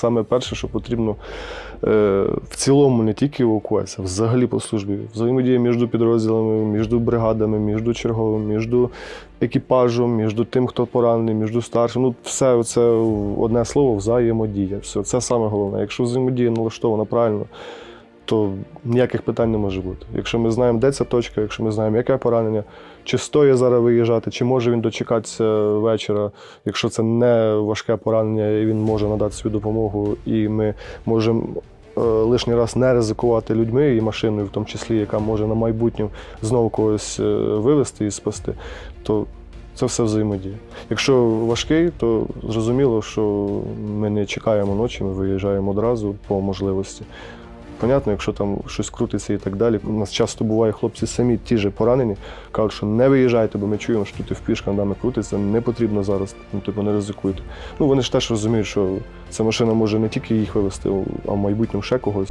Саме перше, що потрібно е, в цілому не тільки евакуація, взагалі по службі. Взаємодія між підрозділами, між бригадами, між черговим, між екіпажем, між тим, хто поранений, між старшим. Ну, все це одне слово взаємодія. Все, це саме головне. Якщо взаємодія налаштована правильно, то ніяких питань не може бути. Якщо ми знаємо, де ця точка, якщо ми знаємо, яке поранення, чи стоїть зараз виїжджати, чи може він дочекатися вечора, якщо це не важке поранення, і він може надати свою допомогу, і ми можемо е, лишній раз не ризикувати людьми і машиною, в тому числі, яка може на майбутнє знову когось е, вивезти і спасти, то це все взаємодія. Якщо важкий, то зрозуміло, що ми не чекаємо ночі, ми виїжджаємо одразу по можливості. Понятно, якщо там щось крутиться і так далі. У нас часто буває хлопці самі ті ж поранені, кажуть, що не виїжджайте, бо ми чуємо, що і в пішка нами крутиться, не потрібно зараз, ну типу не ризикуйте. Ну вони ж теж розуміють, що ця машина може не тільки їх вивезти, а в майбутньому ще когось.